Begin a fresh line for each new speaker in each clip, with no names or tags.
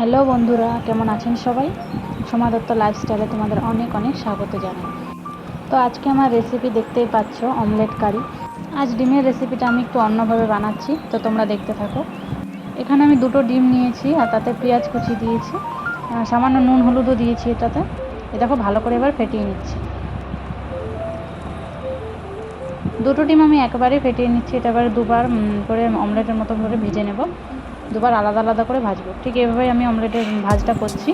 Hello বন্ধুরা, কেমন আছেন সবাই? সোমা দত্ত লাইফস্টাইলে তোমাদের অনেক অনেক স্বাগত জানাই। তো আজকে আমার রেসিপি দেখতেই পাচ্ছ অমলেট কারি আজ ডিমের রেসিপিটা আমি একটু অন্যভাবে বানাচ্ছি, তো তোমরা দেখতে থাকো। এখানে আমি দুটো ডিম নিয়েছি, আর তাতে পেঁয়াজ কুচি দিয়েছি সামান্য নুন হলুদও দিয়েছি এটাতে। এ দেখো, ভালো করে এবার ফেটিয়ে নিচ্ছি। দুটো ডিম আমি একবারে ফেটিয়ে নিচ্ছি, এটা এবার দুবার করে অমলেটের মতো করে ভেজে নেব। দুবার আলাদা আলাদা করে ভাজবো। ঠিক এভাবেই আমি অমলেটের ভাজটা করছি।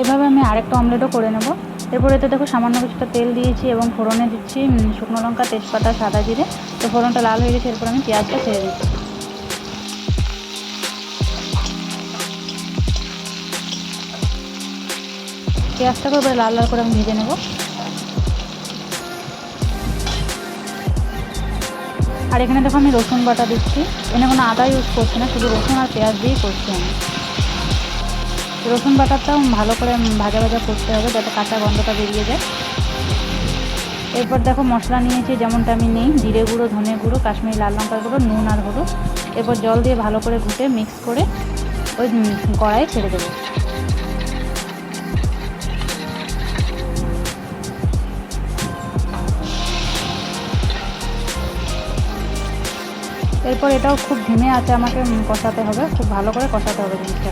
এভাবে আমি আরেকটা অমলেটও করে নেব। এরপরে তো দেখো সামান্য কিছুটা তেল দিয়েছি এবং ফোড়নে দিচ্ছি শুকনো লঙ্কা, তেজপাতা, সাদা জিরে। তো ফোড়নটা লাল হয়ে গেছে, এরপর আমি পেঁয়াজটা ছেড়ে দিচ্ছি। পেঁয়াজটাকে এবার লাল লাল করে আমি ভেজে নেব। আর এখানে দেখো আমি রসুন বাটা দিচ্ছি। এখানে কোনো আদা ইউজ করছি না শুধু রসুন আর পেঁয়াজ দিয়েই করছি আমি। রসুন বাটাটাও ভালো করে ভাজা ভাজা করতে হবে যাতে কাঁচা গন্ধটা বেরিয়ে যায়। এরপর দেখো মশলা নিয়েছি যেমনটা আমি নেই জিরে গুঁড়ো ধনে গুঁড়ো কাশ্মীরি লাল লঙ্কার গুঁড়ো নুন আর হলুদ। এরপর জল দিয়ে ভালো করে ঘুটে মিক্স করে ওই উম, কড়াইয়ে ছেড়ে দেবো। এরপর এটাও খুব ধিমে আছে, আমাকে কষাতে হবে, খুব ভালো করে কষাতে হবে জিনিসটা।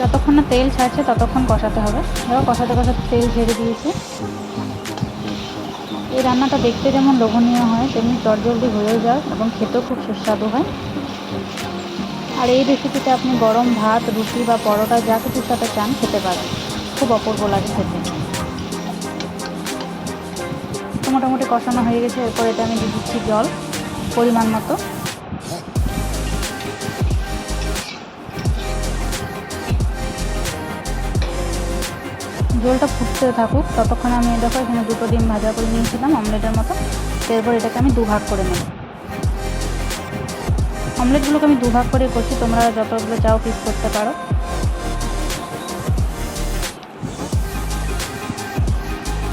যতক্ষণ না তেল ছাড়ছে ততক্ষণ কষাতে হবে। দেখো কষাতে কষাতে তেল ছেড়ে দিয়েছে। এই রান্নাটা দেখতে যেমন লোভনীয় হয়, তেমনি চটজলদি হয়েও যায় এবং খেতেও খুব সুস্বাদু হয়। আর এই রেসিপিতে আপনি গরম ভাত, রুটি বা পরোটা যা কিছুর সাথে চান খেতে পারেন। খুব অপূর্ব লাগে খেতে। মোটামুটি কষানো হয়ে গেছে, এরপর এটা আমি দিয়ে দিচ্ছি জল। পরিমাণ মতো। জলটা ফুটতে থাকুক, ততক্ষণ আমি দেখো এখানে দুটো ডিম ভাজা করে নিয়েছিলাম অমলেটের মতো। এরপর এটাকে আমি দুভাগ করে নেব। অমলেটগুলোকে আমি দুভাগ করে করছি, তোমরা যতগুলো চাও পিস করতে পারো।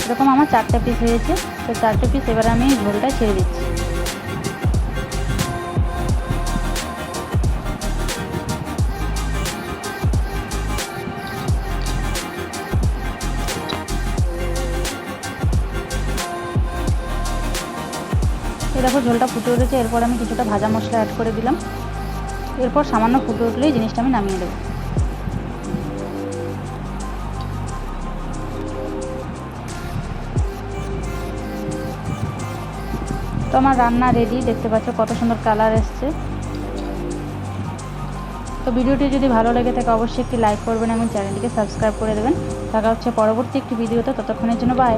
এরকম আমার চারটে পিস হয়েছে, তো চারটে পিস এবার আমি ঝোলটা ছেড়ে দিচ্ছি। দেখো, ঝোলটা ফুটে উঠেছে, এরপর আমি কিছুটা ভাজা মশলা অ্যাড করে দিলাম। এরপর সামান্য ফুটে উঠলেই জিনিসটা আমি নামিয়ে দেবো তো আমার রান্না রেডি দেখতে পাচ্ছ কত সুন্দর কালার এসছে। তো ভিডিওটি যদি ভালো লেগে থাকে, অবশ্যই একটি লাইক করবেন এবং চ্যানেলটিকে সাবস্ক্রাইব করে দেবেন। দেখা হচ্ছে পরবর্তী একটি ভিডিওতে ততক্ষণের জন্য বাই